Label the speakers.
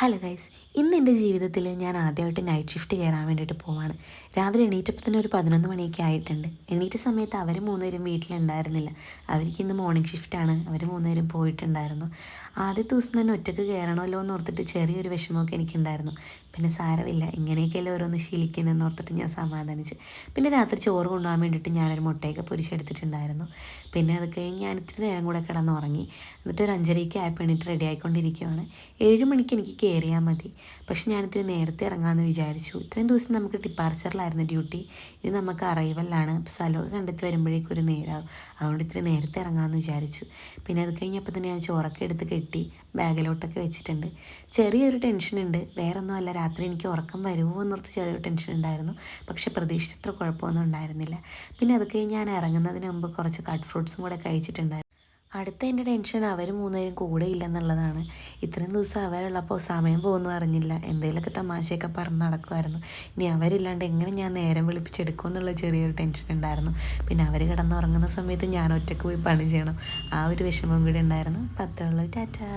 Speaker 1: Hello guys ഇന്ന് എന്റെ ജീവിതത്തിൽ ഞാൻ ആദ്യമായിട്ട് നൈറ്റ് ഷിഫ്റ്റ് കയറാൻ വേണ്ടിയിട്ട് പോവാണ്. രാവിലെ എണീറ്റപ്പോൾ തന്നെ ഒരു പതിനൊന്ന് മണിയൊക്കെ ആയിട്ടുണ്ട്. എണീറ്റ സമയത്ത് അവർ മൂന്നുപേരും വീട്ടിലുണ്ടായിരുന്നില്ല. അവർക്ക് ഇന്ന് മോർണിംഗ് ഷിഫ്റ്റാണ് അവർ മൂന്നുപേരും പോയിട്ടുണ്ടായിരുന്നു. ആദ്യത്തെ ദിവസം തന്നെ ഒറ്റയ്ക്ക് കയറണമല്ലോ എന്ന് ഓർത്തിട്ട് ചെറിയൊരു വിഷമമൊക്കെ എനിക്കുണ്ടായിരുന്നു. പിന്നെ സാരമില്ല. ഇങ്ങനെയൊക്കെയല്ലേ ഓരോന്ന് ശീലിക്കുന്നതെന്ന് ഓർത്തിട്ട് ഞാൻ സമാധാനിച്ച്. പിന്നെ രാത്രി ചോറ് കൊണ്ടുപോകാൻ വേണ്ടിയിട്ട് ഞാനൊരു മുട്ടയൊക്കെ പൊരിച്ചെടുത്തിട്ടുണ്ടായിരുന്നു. പിന്നെ അത് കഴിഞ്ഞ് ഞാൻ ഇത്തിരി നേരം കൂടെ കിടന്നുറങ്ങി. എന്നിട്ട് ഒരു അഞ്ചരയ്ക്ക് ആയപ്പോൾ എണീറ്റ് റെഡി ആയിക്കൊണ്ടിരിക്കുകയാണ് ഏഴ് മണിക്ക് എനിക്ക് കയറിയാൽ മതി. പക്ഷെ ഞാനിത്തിരി നേരത്തെ ഇറങ്ങാമെന്ന് വിചാരിച്ചു. ഇത്രയും ദിവസം നമുക്ക് ഡിപ്പാർച്ചറിലായിരുന്നു ഡ്യൂട്ടി ഇത് നമുക്ക് അറൈവലാണ് സ്ഥലമൊക്കെ കണ്ടെത്തി വരുമ്പോഴേക്കും ഒരു നേരാവും. അതുകൊണ്ട് ഇത്തിരി നേരത്തെ ഇറങ്ങാമെന്ന് വിചാരിച്ചു. പിന്നെ അത് കഴിഞ്ഞപ്പോൾ തന്നെ ഞാൻ ചോറൊക്കെ എടുത്ത് കെട്ടി ബാഗിലോട്ടൊക്കെ വെച്ചിട്ടുണ്ട്. ചെറിയൊരു ടെൻഷനുണ്ട് വേറൊന്നുമല്ല. രാത്രി എനിക്ക് ഉറക്കം വരുമോ എന്നോർത്ത് ചെറിയൊരു ടെൻഷൻ ഉണ്ടായിരുന്നു. പക്ഷേ പ്രതീക്ഷിച്ചത്ര കുഴപ്പമൊന്നും ഉണ്ടായിരുന്നില്ല. പിന്നെ അത് കഴിഞ്ഞ് ഞാൻ ഇറങ്ങുന്നതിന് മുമ്പ് കുറച്ച് കട്ട് ഫ്രൂട്ട്സും കൂടെ കഴിച്ചിട്ടുണ്ടായിരുന്നു. അടുത്ത എന്റെ ടെൻഷൻ അവർ മൂന്നുപേരും കൂടെ ഇല്ലെന്നുള്ളതാണ്. ഇത്രയും ദിവസം അവരുള്ളപ്പോൾ സമയം പോകുന്നു അറിഞ്ഞില്ല. എന്തെങ്കിലുമൊക്കെ തമാശയൊക്കെ പറഞ്ഞ് നടക്കുമായിരുന്നു. ഇനി അവരില്ലാണ്ട് എങ്ങനെ ഞാൻ നേരം വിളിപ്പിച്ചെടുക്കും എന്നുള്ള ചെറിയൊരു ടെൻഷൻ ഉണ്ടായിരുന്നു. പിന്നെ അവർ കിടന്നുറങ്ങുന്ന സമയത്ത് ഞാൻ ഒറ്റയ്ക്ക് പോയി പണി ചെയ്യണം. ആ ഒരു വിഷമം കൂടി ഉണ്ടായിരുന്നു. പത്തുള്ള ടാറ്റാ.